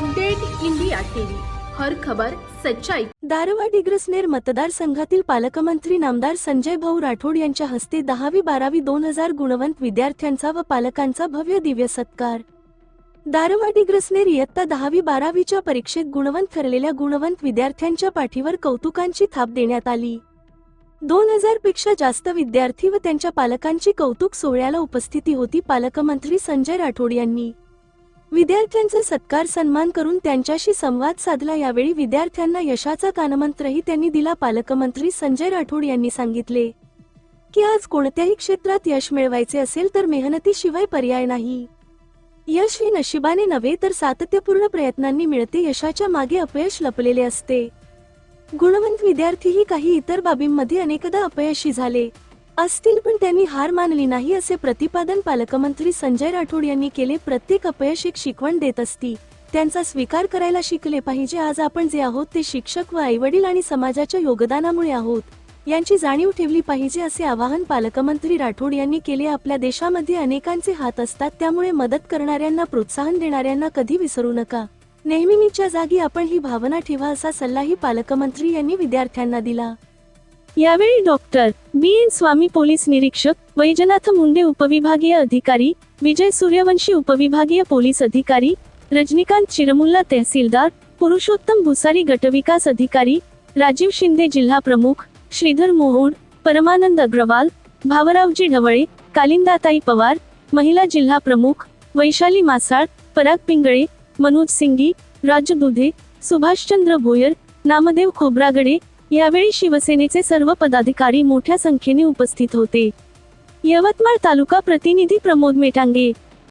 Update India TV. हर खबर सच्चाई. दारवा डिग्रसनेर मतदारसंघातील पालकमंत्री नामदार संजय भाऊ राठोड यांच्या हस्ते दहावी बारावी दोन हजार गुणवंत विद्यार्थ्यांचा व पालकांचा भव्य दिव्य सत्कार. दारवा डिग्रसनेर इयत्ता दहावी बारावीच्या परीक्षेत गुणवंत ठरलेल्या गुणवंत विद्यार्थ्यांच्या पाठीवर कौतुकांची थाप देण्यात आली. दोन हजारपेक्षा जास्त विद्यार्थी व त्यांच्या पालकांची कौतुक सोहळ्याला उपस्थिती होती पालकमंत्री संजय राठोड यांनी. विद्यार्थ्यांचा सत्कार सन्मान करून त्यांच्याशी संवाद साधला. यावेळी विद्यार्थ्यांना यशाचा कानमंत्रही त्यांनी दिला. पालकमंत्री संजय राठोड यांनी सांगितले की आज कोणत्याही क्षेत्रात यश मिळवायचे असेल तर मेहनतीशिवाय पर्याय नाही. यश हे नशिबाने नव्हे तर सातत्यपूर्ण प्रयत्नांनी मिळते. यशाच्या मागे अपयश लपलेले असते. गुणवंत विद्यार्थीही काही इतर बाबींमध्ये अनेकदा अपयशी झाले. असतील पण त्यांनी हार मानली नाही असे प्रतिपादन पालकमंत्री संजय राठोड यांनी केले. प्रत्येक अपयश एक शिकवण देत असती. त्यांचा स्वीकार करायला शिकले पाहिजे. आज आपण जे आहोत ते शिक्षक व आईवडील आणि समाजाच्या योगदानामुळे आहोत. यांची जाणीव ठेवली पाहिजे असे आवाहन पालकमंत्री राठोड यांनी केले. आपल्या देशामध्ये अनेकांचे हात असतात त्यामुळे मदत करणाऱ्यांना प्रोत्साहन देणाऱ्यांना कधी विसरू नका. नेहमीच्या जागी आपण ही भावना ठेवा असा सल्लाही पालकमंत्री यांनी विद्यार्थ्यांना दिला. यावेळी doctor B N Swami police निरीक्षक वैजनाथ मुंडे उपविभागीय अधिकारी विजय सूर्यवंशी उपविभागीय पोलीस अधिकारी रजनीकांत चिरमुल्ला तहसीलदार पुरुषोत्तम भुसारी गटविकास अधिकारी राजीव शिंदे जिल्हा प्रमुख श्रीधर मोहोड परमानंद अग्रवाल भावरावजी ढवळे कालिंदाताई पवार महिला जिल्हा प्रमुख वैशाली मासाळ पराग पिंगळे मनोज सिंगी राज दुधे सुभाषचंद्र भोयर नामदेव खोब्रागडे यावेळी शिवसेनेचे सर्व पदाधिकारी मोठ्या संख्येने उपस्थित होते. यवतमाळ तालुका प्रतिनिधी प्रमोद मेटांगे